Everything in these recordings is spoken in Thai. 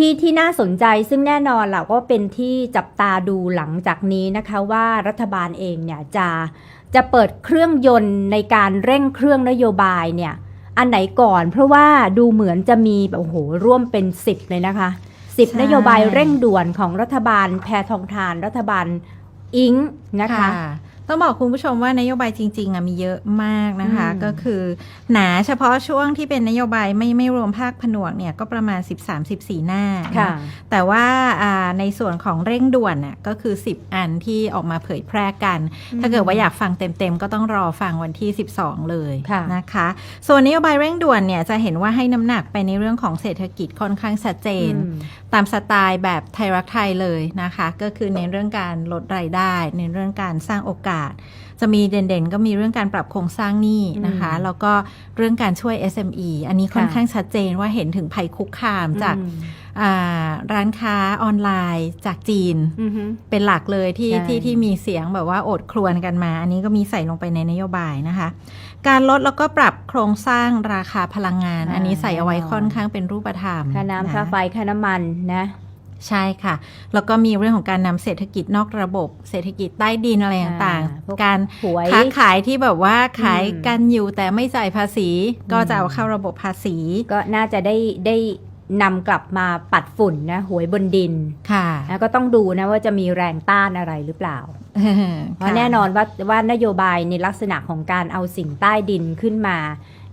ที่ที่น่าสนใจซึ่งแน่นอนแหละก็เป็นที่จับตาดูหลังจากนี้นะคะว่ารัฐบาลเองเนี่ยจะจะเปิดเครื่องยนต์ในการเร่งเครื่องนโยบายเนี่ยอันไหนก่อนเพราะว่าดูเหมือนจะมีแบบโอ้โหร่วมเป็น 10 เลยนะคะใช่10 นโยบายเร่งด่วนของรัฐบาลแพทองทานรัฐบาลอิงนะคะ ต้องบอกคุณผู้ชมว่านโยบายจริงๆอะมีเยอะมากนะคะอืมก็คือหนาเฉพาะช่วงที่เป็นนโยบายไม่ไม่รวมภาคผนวกเนี่ยก็ประมาณ 13-14 หน้านะค่ะแต่ว่าอ่าในส่วนของเร่งด่วนน่ะก็คือ 10 อันที่ออกมาเผยแพร่กัน ถ้าเกิดว่าอยากฟังเต็มๆ ก็ต้องรอฟังวันที่ 12 เลยค่ะนะคะ ส่วนนโยบายเร่งด่วนเนี่ยจะเห็นว่าให้น้ำหนักไปในเรื่องของเศรษฐกิจค่อนข้างชัดเจนอืมตามสไตล์แบบไทยรักไทยเลยนะคะ ก็คือในเรื่องการลดรายได้ ในเรื่องการสร้างโอกาสจะมีเด่นๆ ก็มีเรื่องการปรับโครงสร้างหนี้นะคะอืมแล้วก็เรื่องการช่วย SME อันนี้ค่อนค่ะข้างชัดเจนว่าเห็นถึงภัยคุกคามจากอืมอ่าร้านค้าออนไลน์จากจีนอือฮึเป็นหลักเลยที่ใช่ที่ที่มีเสียงแบบว่าโอดครวญกันมา อันนี้ก็มีใส่ลงไปในนโยบายนะคะ การลดแล้วก็ปรับโครงสร้างราคาพลังงาน อันนี้ใส่เอาไว้ค่อนข้างเป็นรูปธรรมค่าน้ำค่าะไฟค่าน้ำมันนะ ใช่ค่ะ แล้วก็มีเรื่องของการนำเศรษฐกิจนอกระบบ เศรษฐกิจใต้ดินอะไรต่างอ่าพวกๆการหวยค้าขายที่แบบว่าขายอืมกันอยู่แต่ไม่จ่ายภาษี ก็จะเอาเข้าระบบภาษี ก็น่าจะได้ได้นำกลับมาปัดฝุ่นนะหวยบนดินค่ะนะก็ต้องดูนะว่าจะมีแรงต้านอะไรหรือเปล่า เพราะแน่นอนว่าว่านโยบายในลักษณะของการเอาสิ่งใต้ดินขึ้นมา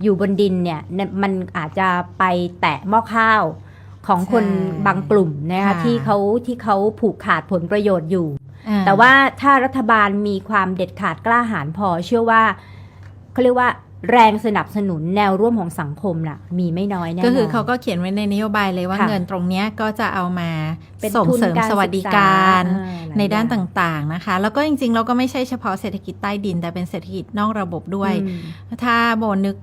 อยู่บนดินเนี่ยเนี่ยมันอาจจะไปแตะหม้อข้าว ของคนใช่บางกลุ่มนะคะค่ะที่เขาที่เขาผูกขาดผลประโยชน์อยู่อ่แต่ว่าถ้ารัฐบาลมีความเด็ดขาดกล้าหาญพอเชื่อว่าเขาเรียกว่าแรงสนับสนุนแนวร่วมของสังคมน่ะ มีไม่น้อยแน่นอนก็คือเขาก็เขียนไว้ในนโยบายเลยว่าค่ะเงินตรงเนี้ยก็จะเอามาเป็นส่งทุนเสริมการสวัสดิการศึกษาอ่าหลายในด้านอย่างต่างๆนะคะ แล้วก็จริงๆ เราก็ไม่ใช่เฉพาะเศรษฐกิจใต้ดิน แต่เป็นเศรษฐกิจนอกระบบด้วยอืมถ้าโบนึก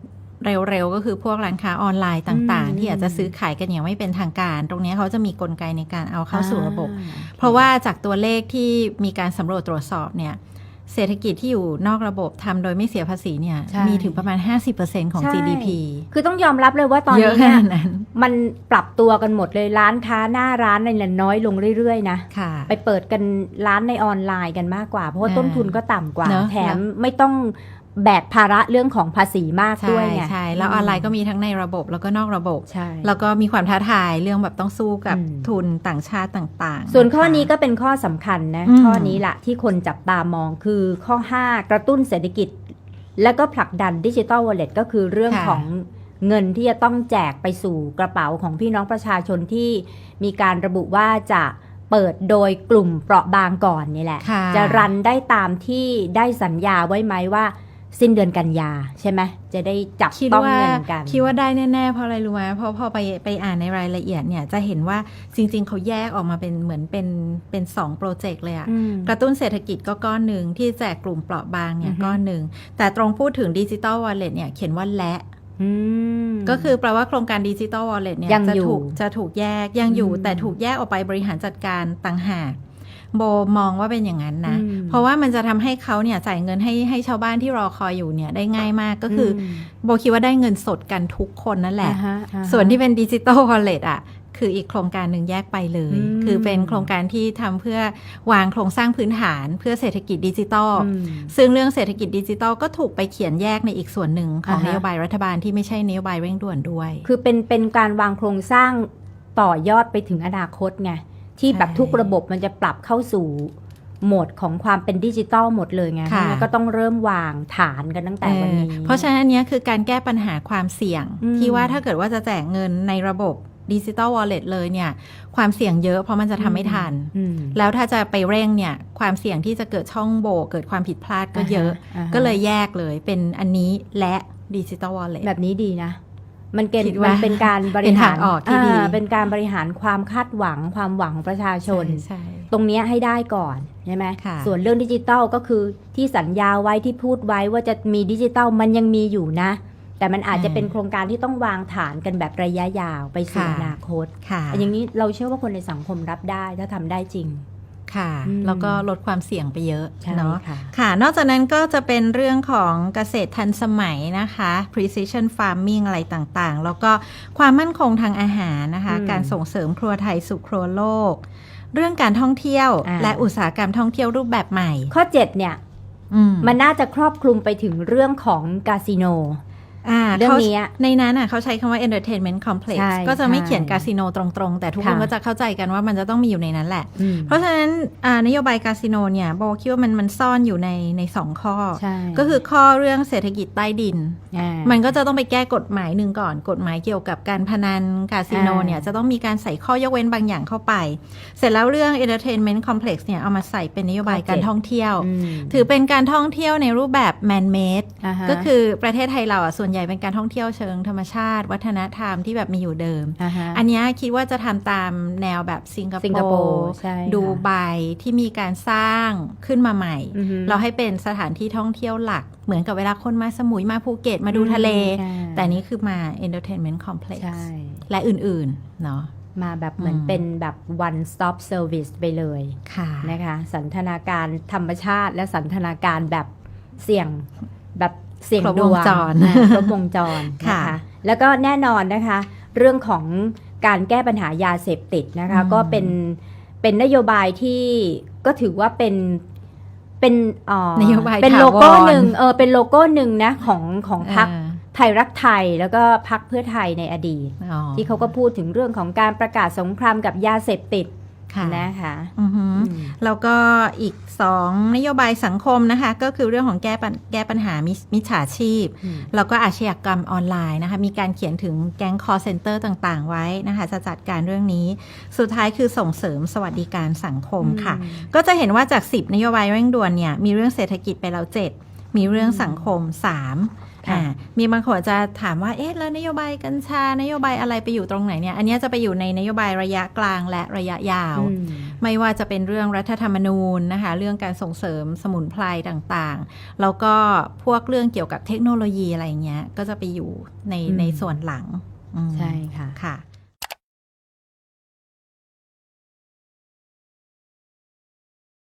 เร็วๆ ก็คือพวกร้านค้าออนไลน์ต่างอืมๆที่อาจจะซื้อขายกันอย่างไม่เป็นทางการ ตรงเนี้ยเขาจะมีกลไกในการเอาเข้าสู่ระบบอ่เพราะว่าจากตัวเลขที่มีการสำรวจตรวจสอบเนี่ยเศรษฐกิจที่อยู่นอกระบบทำโดยไม่เสียภาษีเนี่ยใช่มีถึงประมาณ 50%ของใช่ GDP คือต้องยอมรับเลยว่าตอนเยอะนี้ขเนี่ยนาดนั้นมันปรับตัวกันหมดเลยร้านค้าหน้าร้านอะไรเนี่ยน้อยลงเรื่อยๆนะค่ะไปเปิดกันร้านในออนไลน์กันมากกว่า เพราะว่าอ่าต้นทุนก็ต่ำกว่าเนอะแถมไม่ต้อง แบกภาระเรื่องของภาษีมากใช่ด้วยไงใช่แล้วออนไลน์ก็มีทั้งในระบบแล้วก็นอกระบบใช่แล้วก็มีความท้าทายเรื่องแบบต้องสู้กับอืมทุนต่างชาติต่าง ๆ ส่วนข้อนะคะนี้ก็เป็นข้อสำคัญนะอืมข้อนี้แหละที่คนจับตามองคือข้อ 5 กระตุ้นเศรษฐกิจ แล้วก็ผลักดันดิจิ t a ลวอลเล็ตก็คือเรื่องของเงินที่จะต้องแจกไปสู่กระเป๋าของพี่น้องประชาชนที่มีการระบุว่าจะเปิดโดยกลุ่มเปราะบางก่อนนี่แหละค่ะจะรันได้ตามที่ได้สัญญาไว้ไหมว่า สิ้นเดือนกันยาใช่ไหมจะได้จับคิดต้องว่าเงินกัน คิดว่าได้แน่ๆ เพราะอะไรรู้ไหมเพราะพอไปไปอ่านในรายละเอียดเนี่ยจะเห็นว่าจริง ๆ เขาแยกออกมาเป็นเหมือนเป็นเป็นสองโปรเจกต์เลยอะอืมกระตุ้นเศรษฐกิจก็ก้อนหนึ่งที่แจกกลุ่มเปราะบางเนี่อืยอฮึก้อนหนึ่ง แต่ตรงพูดถึงดิจิ t a ลวอลเล็ตเนี่ยเขียนว่าและอืมก็คือแปลว่าโครงการดิจิ t a ลวอลเล็ตเนี่ยยังจะอยู่ถูกจะถูกแยกยังอยู่อืมแต่ถูกแยกออกไปบริหารจัดการต่างหาก โบมองว่าเป็นอย่างนั้นนะอืมเพราะว่ามันจะทำให้เขาเนี่ยจ่ายเงินให้ให้ชาวบ้านที่รอคอยอยู่เนี่ยได้ง่ายมากก็คืออมโบคิดว่าได้เงินสดกันทุกคนนั่นแหละอ่าฮอ่าฮะส่วนที่เป็นดิจิ t a ลวอลเล็ตอะคืออีกโครงการหนึ่งแยกไปเลยอืมคือเป็นโครงการที่ทำเพื่อวางโครงสร้างพื้นฐานเพื่อเศรษฐกิจดิจิตอลอืมซึ่งเรื่องเศรษฐกิจดิจิตอลก็ถูกไปเขียนแยกในอีกส่วนหนึ่งของอ่าฮะนโยบายรัฐบาลที่ไม่ใช่นโยบายเร่งด่วนด้วย คือเป็นเป็นการวางโครงสร้างต่อยอดไปถึงอนาคตไง ที่แบบใช่ทุกระบบมันจะปรับเข้าสู่โหมดของความเป็นดิจิตอลหมดเลยไงค่ะเพราะฉะนั้นก็ต้องเริ่มวางฐานกันตั้งแต่วันนี้เออเพราะฉะนั้นอันเนี้ยคือการแก้ปัญหาความเสี่ยงอืมที่ว่าถ้าเกิดว่าจะแจกเงินในระบบดิจิ t a ลวอลเล็ตเลยเนี่ย ความเสี่ยงเยอะเพราะมันจะทำไม่ทันอืมแล้วถ้าจะไปเร่งเนี่ย ความเสี่ยงที่จะเกิดช่องโหว่เกิดความผิดพลาดก็เยอะาฮะก็เลยแยกเลยเป็นอันนี้และดิจิ t a ลวอลเล็ตแบบนี้ดีนะ มันเป็นคิดว่ามันเป็นการบเป็รินหาทารงออกที่ดีาเป็นการบริหารความคาดหวังความหวังของประชาชนใช่ตรงเนี้ยให้ได้ก่อนใช่ไหมค่ะส่วนเรื่องดิจิตอลก็คือที่สัญญาไว้ที่พูดไว้ว่าจะมีดิจิตอลมันยังมีอยู่นะ แต่มันอาจจะเป็นโครงการที่ต้องวางฐานกันแบบระยะยาวไปสู่อนาคตค่ะอย่างนี้เราเชื่อว่าคนในสังคมรับได้ถ้าทำได้จริง ค่ะอืมแล้วก็ลดความเสี่ยงไปเยอะใช่เนาะค่ะค่ะ นอกจากนั้นก็จะเป็นเรื่องของเกษตรทันสมัยนะคะ precision farming อะไรต่างๆ แล้วก็ความมั่นคงทางอาหารนะคะอืมการส่งเสริมครัวไทยสู่ครัวโลก เรื่องการท่องเที่ยวอ่าและอุตสาหกรรมท่องเที่ยวรูปแบบใหม่ ข้อ 7 เนี่ยอืมมันน่าจะครอบคลุมไปถึงเรื่องของคาสิโน อ่าเรื่องขานี้อะในนั้นอะเขาใช้คำว่า entertainment complex ใช่ก็จะไม่ใช่เขียนคาสิโนตรงๆ แต่ทุกคนค่ะก็จะเข้าใจกันว่ามันจะต้องมีอยู่ในนั้นแหละอืมเพราะฉะนั้นอ่านโยบายคาสิโนเนี่ยโบคิดว่ามันมันซ่อนอยู่ในในสองข้อใช่ก็คือข้อเรื่องเศรษฐกิจใต้ดินอ่ามันก็จะต้องไปแก้กฎหมายหนึ่งก่อน กฎหมายเกี่ยวกับการพนันคาสิโนอ่าเนี่ยจะต้องมีการใส่ข้อยกเว้นบางอย่างเข้าไป เสร็จแล้วเรื่อง entertainment complex เนี่ยเอามาใส่เป็นนโยบายข้อเจ็ดการท่องเที่ยวอืมถือเป็นการท่องเที่ยวในรูปแบบ man made าฮะก็คือประเทศไทยเราอะส่วนใหญ่เป็นการท่องเที่ยวเชิงธรรมชาติ วัฒนธรรมที่แบบมีอยู่เดิมาฮะอันเนี้ยคิดว่าจะทำตามแนวแบบสิงคสิงโปคโปร์ร์ใช่ค่ะดูไบที่มีการสร้างขึ้นมาใหม่อือฮึเราให้เป็นสถานที่ท่องเที่ยวหลัก เหมือนกับเวลาคนมาสมุยมาภูเก็ตมาดูทะเลอืมแต่นี้คือมา entertainment complex ใช่และอื่นๆเนาะมาแบบเหมือนอืมเป็นแบบ one stop service ไปเลยค่ะนะคะ สันทนาการธรรมชาติและสันทนาการแบบเสี่ยงแบบ เสี่ยงครบดววงงจรอ่าครบวงจรนะค่ะคะแล้วก็แน่นอนนะคะ เรื่องของการแก้ปัญหายาเสพติดนะคะอืมก็เป็นเป็นนโยบายที่ก็ถือว่าเป็นเป็นเอ่อนโยบายเป็นโลโก้ถาวรหนึ่งเออเป็นโลโก้หนึ่งนะของของพรรคเออไทยรักไทยแล้วก็พรรคเพื่อไทยในอดีตอ๋อที่เขาก็พูดถึงเรื่องของการประกาศสงครามกับยาเสพติดค่ะ นะคะอือหืออืมแล้วก็อีกสองนโยบายสังคมนะคะ ก็คือเรื่องของแก้ปัญแก้ปัญหามิมิจฉาชีพอืมแล้วก็อาชญากรรมออนไลน์นะคะ มีการเขียนถึงแก๊ง call center ต่างๆ ไว้นะคะ จะจัดการเรื่องนี้ สุดท้ายคือส่งเสริมสวัสดิการสังคมค่ะ ก็จะเห็นว่าจาก 10 นโยบายเร่งด่วนเนี่ย มีเรื่องเศรษฐกิจไปแล้ว 7 มีเรื่องสังคม3ค่ะอ่า มีบางคนจะถามว่า เอ๊ะ แล้วนโยบายกัญชานโยบายอะไรไปอยู่ตรงไหนเนี่ย อันเนี้ยจะไปอยู่ในนโยบายระยะกลางและระยะยาวอืมไม่ว่าจะเป็นเรื่องรัฐธรรมนูญนะคะ เรื่องการส่งเสริมสมุนไพรต่างๆ แล้วก็พวกเรื่องเกี่ยวกับเทคโนโลยีอะไรอย่างเงี้ย ก็จะไปอยู่ในอืมในส่วนหลังอืมใช่ค่ะค่ะ